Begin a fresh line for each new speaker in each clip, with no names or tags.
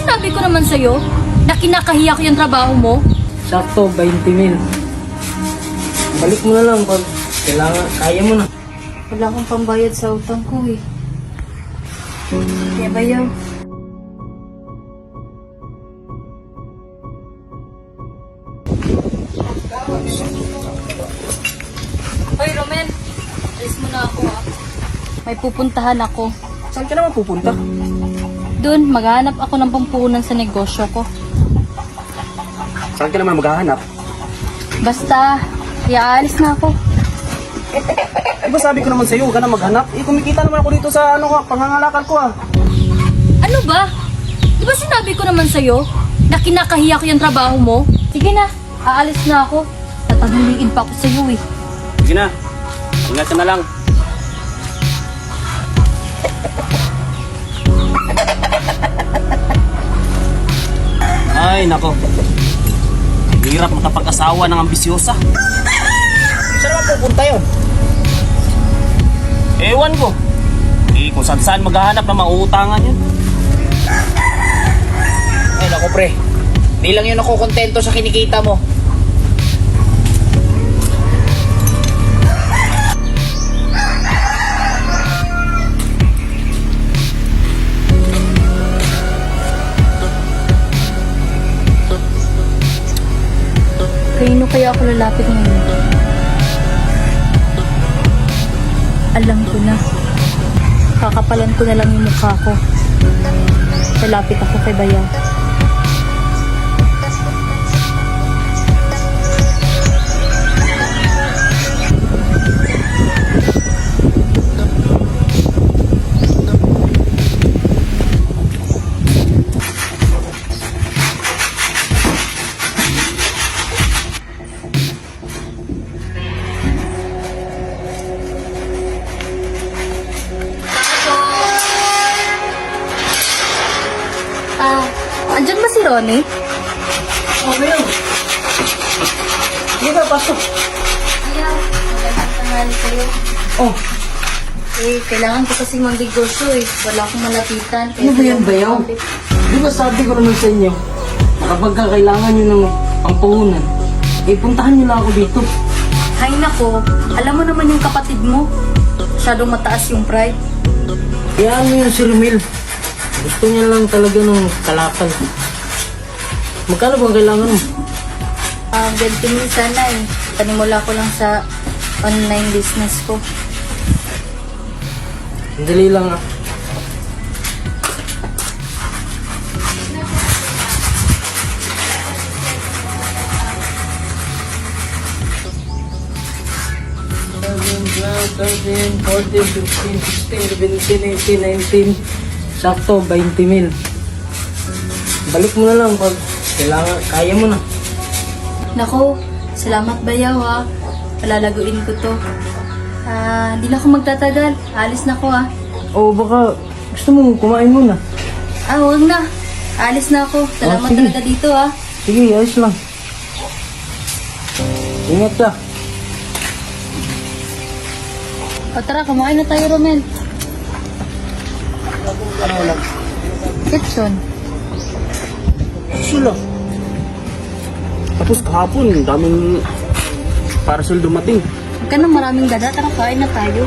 sinabi ko naman sa'yo na kinakahiya ko yung trabaho mo?
Sakto, 20 mil. Balik mo na lang pag kailangan, kaya mo na.
Wala akong pambayad sa utang ko eh. Kaya bayaw. Hoy, Romel. Alis mo na ako ah. May pupuntahan ako.
Saan ka naman pupunta?
Doon, maghanap ako ng pampunan sa negosyo ko.
Saan ka naman maghahanap?
Basta, kaya alis na ako.
Eh ba sabi ko naman sa'yo, huwag ka na maghanap. Eh kumikita naman ako dito sa ano ka, pangangalakal ko ah.
Ano ba? Di ba sinabi ko naman sa'yo na kinakahiya ko yung trabaho mo? Sige na, aalis na ako. Tatanuliin pa ako sa'yo eh.
Sige na, ingat ka na lang. Ay, nako. Hirap makapag-asawa ng ambisyosa. Saan naman pupunta yun? Ewan ko. Eh, kung saan saan maghahanap na mauutangan yun.
Ay, naku pre. Di lang yun ako kontento sa kinikita mo.
Kanino kaya ako lalapit ngayon? Alam ko na. Kakapalan ko na lang yung mukha ko. Lalapit ako kay Bayaw. Si Ronnie?
Oh, Mayo. Sige ka, pasok.
Ayaw, magandang kayo.
Oh,
Eh, kailangan ko kasi magnegosyo eh. Wala akong malapitan.
Ano ba yan, Bayaw? Di ba sabi ko naman sa inyo, kapag ka kailangan nyo ng pampuhunan, eh puntahan nyo lang ako dito.
Hay nako, alam mo naman yung kapatid mo. Masyadong mataas yung pride.
Kaya ano yun si Romel? Gusto niya lang talaga ng kalakal. Magkano bang kailangan mo?
Ah, ganito min sana eh. Panimula ko lang sa online business ko.
Sandali lang ah. Seven, twelve, thirteen, fourteen, fifteen, sixteen, seventeen, eighteen, nineteen. Sakto, 20 mil. Balik mo na lang pag kailangan, kaya mo na.
Nako, salamat bayaw ha. Palalaguin ko to. Ah, hindi na ako magtatagal. Alis na ako ah.
O baka gusto mo kumain muna.
Ah, huwag na. Alis na ako. Salamat
Oh, sige.
talaga dito ah.
Sige, ayos lang. Ingat ka.
O tara, kumain na tayo, Romel.
Ano lang?
Kitson.
Sula. Tapos kahapon, daming parcel dumating.
Huwag ka nang maraming dada. Tara, kain na tayo.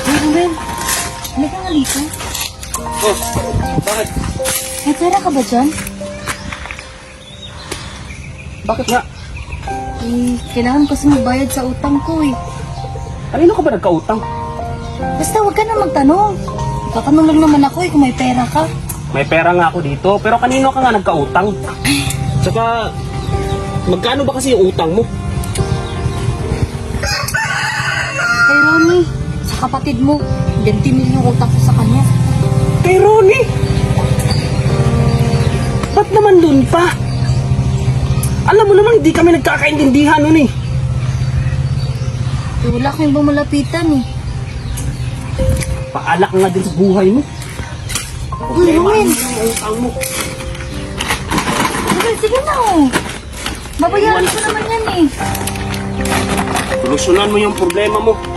Hey, Romel. Halika nga dito.
Oh, bakit?
May pera ka ba dyan?
Bakit nga?
Eh, kailangan kasi magbayad sa utang ko eh.
Kanino ka ba nagkautang?
Basta huwag ka na magtanong. Tatanong lang naman ako eh kung may pera ka.
May pera nga ako dito, pero kanino ka nga nagkautang? Tsaka, magkano ba kasi yung utang mo?
Kay Ronnie, sa kapatid mo, 20 million utang ko sa kanya.
Kay Ronnie! Ba't naman dun pa? Alam mo naman, hindi kami nagkakaintindihan nun eh.
Wala kang ibang malapitan eh.
Paalak nga din sa buhay mo.
Uy, Ruel.
Ang mo.
Sige, sige na oh. Babayaran ko naman yan eh.
Solusyonan mo yung problema mo.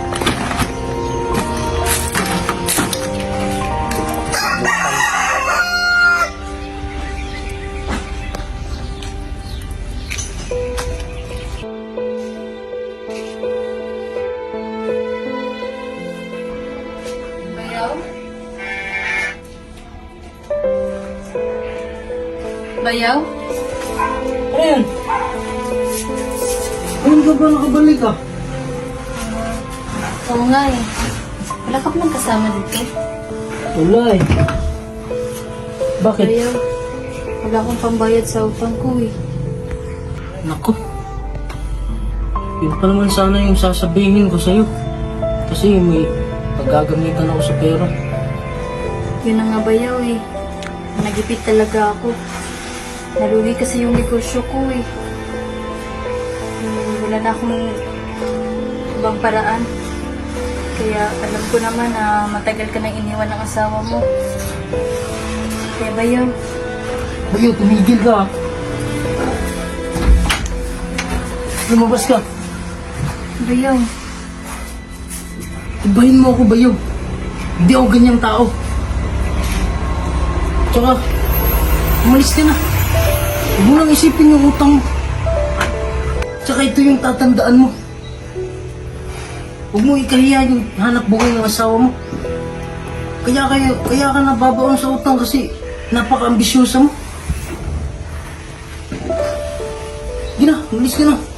Bayaw?
Ano yan? Ayun ka ba nakabalik ah?
Oo nga eh. Wala ka palang kasama dito.
Wala eh. Bakit?
Bayaw, wala akong pambayad sa utang ko eh.
Nako. Yun pa naman sana yung sasabihin ko sa'yo. Kasi may paggagamitan ako sa pera.
Yun na nga bayaw eh. Nagipit talaga ako. Nalugi kasi yung negosyo ko eh. Hmm, Wala na akong ibang paraan. Kaya alam ko naman na matagal ka nang iniwan ng asawa mo. Kaya bayaw,
Bayo, tumigil ka. Lumabas ka.
bayaw.
Ibahin mo ako, Bayo. Hindi ako ganyang tao. Tsaka, umalis ka na. Huwag mo nang isipin yung utang. Tsaka ito yung tatandaan mo. Huwag mo ikahiya yung hanap buhay ng asawa mo. Kaya, kaya, kaya ka nababaon sa utang kasi napaka-ambisyosa mo. Sige na, umalis ka na.